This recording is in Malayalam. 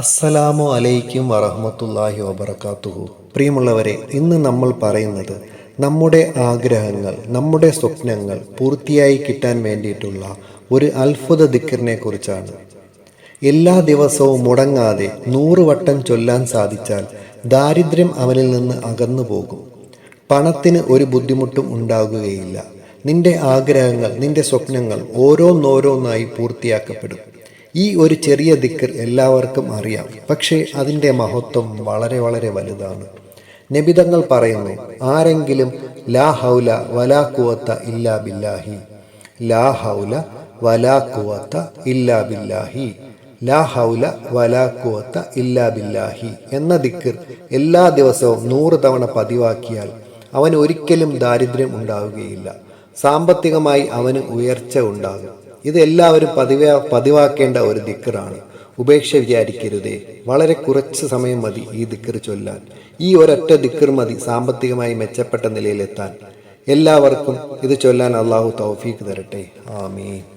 അസ്സലാമു അലൈക്കും വറഹമത്തല്ലാഹി വബർക്കാത്തുഹു പ്രിയമുള്ളവരെ ഇന്ന് നമ്മൾ പറയുന്നത് നമ്മുടെ ആഗ്രഹങ്ങൾ നമ്മുടെ സ്വപ്നങ്ങൾ പൂർത്തിയായി കിട്ടാൻ വേണ്ടിയിട്ടുള്ള ഒരു അത്ഭുത ദിക്കറിനെ കുറിച്ചാണ്. എല്ലാ ദിവസവും മുടങ്ങാതെ നൂറ് വട്ടം ചൊല്ലാൻ സാധിച്ചാൽ ദാരിദ്ര്യം അവനിൽ നിന്ന് അകന്നു പോകും. പണത്തിന് ഒരു ബുദ്ധിമുട്ടും ഉണ്ടാകുകയില്ല. നിന്റെ ആഗ്രഹങ്ങൾ നിന്റെ സ്വപ്നങ്ങൾ ഓരോന്നോരോന്നായി പൂർത്തിയാക്കപ്പെടും. ഈ ഒരു ചെറിയ ദിക്കർ എല്ലാവർക്കും അറിയാം. പക്ഷേ അതിന്റെ മഹത്വം വളരെ വളരെ വലുതാണ്. നബിതങ്ങൾ പറയുന്നു ആരെങ്കിലും ലാ ഹൗല വലാ കുവത്ത ഇല്ലാ ബില്ലാഹി ലാ ഹൗല വലാ കുവത്ത ഇല്ലാ ബില്ലാഹി ലാ ഹൗല വലാ കുവത്ത ഇല്ലാ ബില്ലാഹി എന്ന ദിക്കർ എല്ലാ ദിവസവും നൂറ് തവണ പതിവാക്കിയാൽ അവൻ ഒരിക്കലും ദാരിദ്ര്യം ഉണ്ടാവുകയില്ല. സാമ്പത്തികമായി അവന് ഉയർച്ച ഉണ്ടാകും. ഇത് എല്ലാവരും പതിവാ പതിവാക്കേണ്ട ഒരു ദിക്കറാണ് ഉപേക്ഷ വിചാരിക്കരുതേ. വളരെ കുറച്ച് സമയം മതി ഈ ദിക്കർ ചൊല്ലാൻ. ഈ ഒരൊറ്റ ദിക്കർ മതി സാമ്പത്തികമായി മെച്ചപ്പെട്ട നിലയിലെത്താൻ. എല്ലാവർക്കും ഇത് ചൊല്ലാൻ അള്ളാഹു തൗഫീഖ് തരട്ടെ. ആമീൻ.